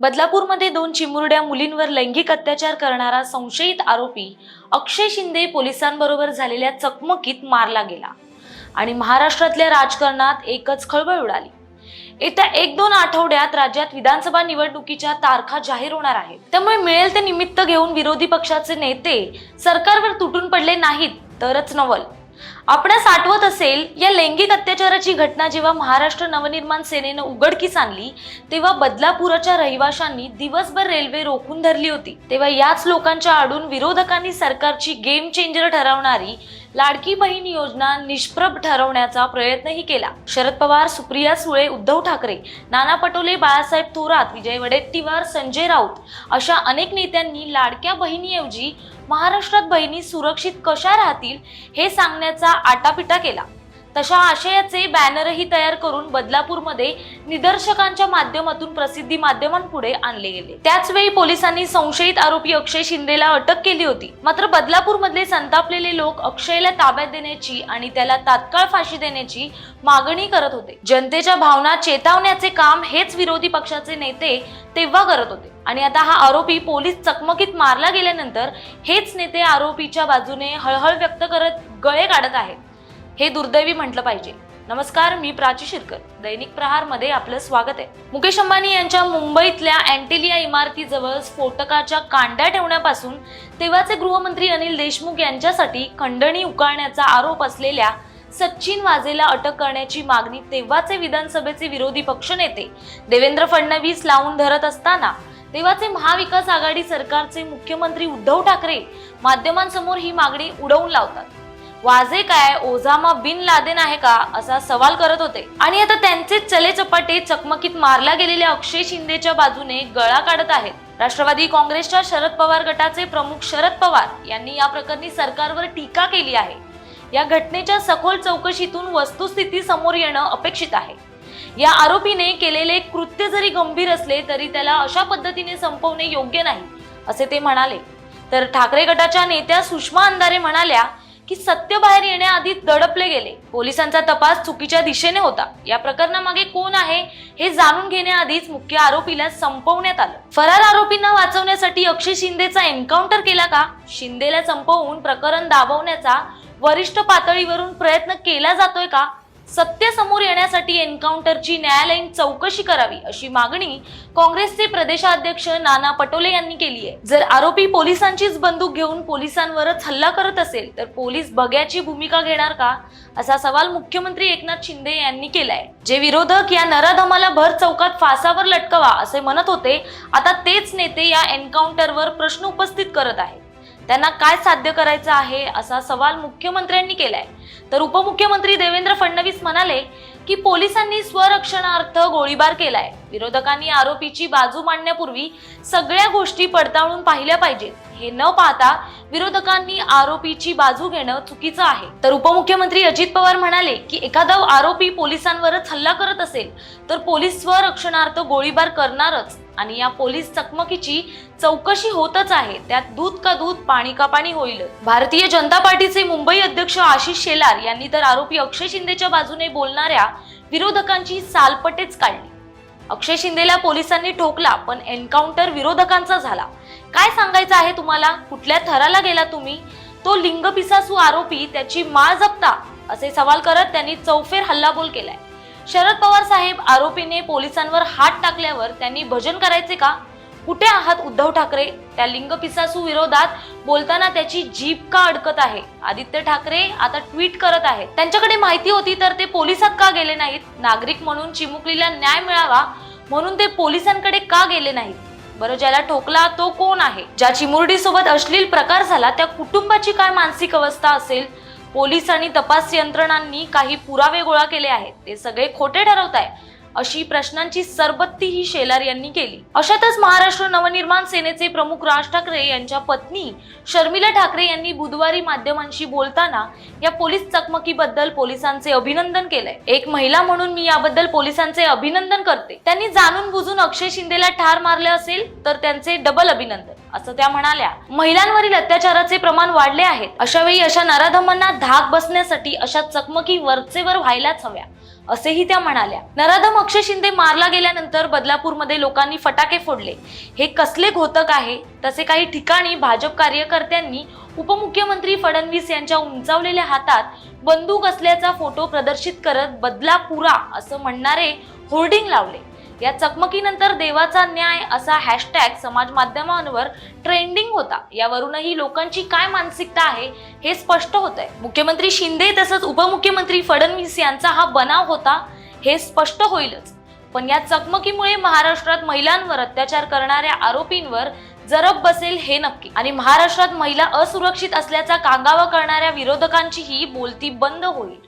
बदलापूरमध्ये दोन चिमुरड्या मुलींवर लैंगिक अत्याचार करणारा संशयित आरोपी अक्षय शिंदे पोलिसांबरोबर झालेल्या चकमकीत मारला गेला आणि महाराष्ट्रातल्या राजकारणात एकच खळबळ उडाली. येत्या एक दोन आठवड्यात राज्यात विधानसभा निवडणुकीच्या तारखा जाहीर होणार आहेत. त्यामुळे मिळेल ते निमित्त घेऊन विरोधी पक्षाचे नेते सरकारवर तुटून पडले नाहीत तरच नवल. आपणास आठवत असेल या लैंगिक अत्याचाराची घटना जेव्हा महाराष्ट्र नवनिर्माण सेनेनं उघडकीस आणली तेव्हा बदलापुराच्या रहिवाशांनी दिवसभर रेल्वे रोखून धरली होती. तेव्हा याच लोकांच्या आडून विरोधकांनी सरकारची गेम चेंजर ठरवणारी लाडकी बहीण योजना निष्प्रभ ठरवण्याचा प्रयत्नही केला. शरद पवार सुप्रिया सुळे उद्धव ठाकरे नाना पटोले बाळासाहेब थोरात विजय वडेट्टीवार संजय राऊत अशा अनेक नेत्यांनी लाडक्या बहिणीऐवजी महाराष्ट्रात बहिणी सुरक्षित कशा राहतील हे सांगण्याचा आटापिटा केला. तशा आशयाचे बॅनरही तयार करून बदलापूरमध्ये निदर्शकांच्या माध्यमातून प्रसिद्धी माध्यमांपुढे आणले गेले. त्याचवेळी पोलिसांनी संशयित आरोपी अक्षय शिंदेला अटक केली होती. मात्र बदलापूरमधले संतापलेले लोक अक्षयला ताब्यात देण्याची आणि त्याला तात्काळ फाशी देण्याची मागणी करत होते. जनतेच्या भावना चेतावण्याचे काम हेच विरोधी पक्षाचे नेते तेव्हा करत होते. आणि आता हा आरोपी पोलीस चकमकीत मारला गेल्यानंतर हेच नेते आरोपीच्या बाजूने हळहळ व्यक्त करत गळे काढत आहेत. हे दुर्दैवी म्हटलं पाहिजे. नमस्कार मी प्राची शिरकर. दैनिक प्रहारमध्ये आपलं स्वागत आहे. मुकेश अंबानी यांच्या मुंबईतल्या अँटेलिया इमारतीजवळ स्फोटकाच्या कांड्या ठेवण्यापासून तेव्हाचे गृहमंत्री अनिल देशमुख यांच्यासाठी खंडणी उकाळण्याचा आरोप असलेल्या सचिन वाजेला अटक करण्याची मागणी तेव्हाचे विधानसभेचे विरोधी पक्षनेते देवेंद्र फडणवीस लावून धरत असताना तेव्हाचे महाविकास आघाडी सरकारचे मुख्यमंत्री उद्धव ठाकरे माध्यमांसमोर ही मागणी उडवून लावतात. वाजे काय ओझामा बिन लादेन आहे का असा सवाल करत होते. आणि आता त्यांचे चले चपाटे चकमकीत मारल्या गेलेल्या अक्षय शिंदेच्या बाजूने गळा काढत आहेत. राष्ट्रवादी काँग्रेसच्या शरद पवार गटाचे प्रमुख शरद पवार यांनी या प्रकरणी सरकारवर टीका केली आहे. या घटनेच्या सखोल चौकशीतून वस्तुस्थिती समोर येणं अपेक्षित आहे. या आरोपीने केलेले कृत्य जरी गंभीर असले तरी त्याला अशा पद्धतीने संपवणे योग्य नाही असे ते म्हणाले. तर ठाकरे गटाच्या नेत्या सुषमा अंधारे म्हणाल्या की सत्य बाहेर येण्याआधी दडपले गेले. पोलिसांचा तपास चुकीच्या दिशेने होता. या प्रकरणामागे कोण आहे हे जाणून घेण्याआधीच मुख्य आरोपीला संपवण्यात आलं. फरार आरोपींना वाचवण्यासाठी अक्षय शिंदेचा एन्काउंटर केला का? शिंदेला संपवून प्रकरण दाबवण्याचा वरिष्ठ पातळीवरून प्रयत्न केला जातोय का? सत्य समोर येण्यासाठी एन्काउंटरची न्यायालयीन चौकशी करावी अशी मागणी काँग्रेसचे प्रदेशाध्यक्ष नाना पटोले यांनी केली आहे. जर आरोपी पोलिसांचीच बंदूक घेऊन पोलिसांवरच हल्ला करत असेल तर पोलीस बग्याची भूमिका घेणार का? असा सवाल मुख्यमंत्री एकनाथ शिंदे यांनी केलाय. जे विरोधक या नराधमाला भर चौकात फासावर लटकवा असे म्हणत होते आता तेच नेते या एन्काउंटरवर प्रश्न उपस्थित करत आहेत. त्यांना काय साध्य करायचं आहे असा सवाल मुख्यमंत्र्यांनी केलाय. तर उपमुख्यमंत्री देवेंद्र फडणवीस म्हणाले की पोलिसांनी स्वरक्षणार्थ गोळीबार केलाय. विरोधकांनी आरोपीची बाजू मांडण्यापूर्वी सगळ्या गोष्टी पडताळून पाहिल्या पाहिजेत. हे न पाहता विरोधकांनी आरोपीची बाजू घेणं चुकीचं आहे. तर उपमुख्यमंत्री अजित पवार म्हणाले की एखादा आरोपी पोलिसांवरच हल्ला करत असेल तर पोलीस स्वरक्षणार्थ गोळीबार करणारच. आणि या पोलीस चकमकीची चौकशी होतच आहे. त्यात दूध का दूध पाणी का पाणी होईल. भारतीय जनता पार्टीचे मुंबई अध्यक्ष आशिष शेलार यांनी तर आरोपी अक्षय शिंदेच्या बाजूने बोलणाऱ्या विरोधकांची सालपटेच काढली. अक्षय शिंदेला पोलिसांनी ठोकला पण एन्काउंटर विरोधकांचा झाला. काय सांगायचं आहे तुम्हाला? कुठल्या थराला गेला तुम्ही? तो लिंगपिसासू आरोपी त्याची माळ जपता असे सवाल करत त्यांनी चौफेर हल्लाबोल केलाय. शरद पवार साहेब आरोपीने पोलिसांवर हात टाकल्यावर त्यांनी भजन करायचे का? कुठे आहात उद्धव ठाकरे? त्या लिंगपिसासू विरोधात बोलताना त्याची जीभ का अडकत आहे? आदित्य ठाकरे आता ट्विट करत आहेत. त्यांच्याकडे माहिती होती तर ते पोलिसात का गेले नाहीत? नागरिक म्हणून चिमुकलीला न्याय मिळावा म्हणून ते पोलिसांकडे का गेले नाहीत? बरं ज्याला ठोकला तो कोण आहे? ज्या चिमुरडी सोबत अश्लील प्रकार झाला त्या कुटुंबाची काय मानसिक अवस्था असेल? पोलीस आणि तपास यंत्रणांनी काही पुरावे गोळा केले आहेत. ते सगळे खोटे ठरवत आहे अशी प्रश्नांची सरबत्ती ही शेलार यांनी केली. अशातच महाराष्ट्र नवनिर्माण सेनेचे प्रमुख राज ठाकरे यांच्या पत्नी शर्मिला ठाकरे यांनी बुधवारी माध्यमांशी बोलताना या पोलीस चकमकीबद्दल पोलिसांचे अभिनंदन केलंय. एक महिला म्हणून मी याबद्दल पोलिसांचे अभिनंदन करते. त्यांनी जाणून बुजून अक्षय शिंदेला ठार मारले असेल तर त्यांचे डबल अभिनंदन. असं त्या म्हणाल्या. महिलांवरील अत्याचाराचे प्रमाण वाढले आहेत अशा वेळी अशा नराधमांना धाक बसण्यासाठी अशा चकमकी वरचेवर व्हायलाच हव्या. असेही त्या म्हणाल्या. नराधम अक्षय शिंदे मारला गेल्यानंतर बदलापूरमध्ये लोकांनी फटाके फोडले. हे कसले घोतक आहे? तसे काही ठिकाणी भाजप कार्यकर्त्यांनी उपमुख्यमंत्री फडणवीस यांच्या उंचावलेल्या हातात बंदूक असल्याचा फोटो प्रदर्शित करत बदलापुरा असं म्हणणारे होर्डिंग लावले. या चकमकीनंतर देवाचा न्याय असा हॅशटॅग समाज माध्यमांवर ट्रेंडिंग होता. यावरूनही लोकांची काय मानसिकता आहे हे स्पष्ट होत आहे मुख्यमंत्री शिंदे तसंच उपमुख्यमंत्री फडणवीस यांचा हा बनाव होता हे स्पष्ट होईलच. पण या चकमकीमुळे महाराष्ट्रात महिलांवर अत्याचार करणाऱ्या आरोपींवर जरब बसेल हे नक्की. आणि महाराष्ट्रात महिला असुरक्षित असल्याचा कांगावा करणाऱ्या विरोधकांचीही बोलती बंद होईल.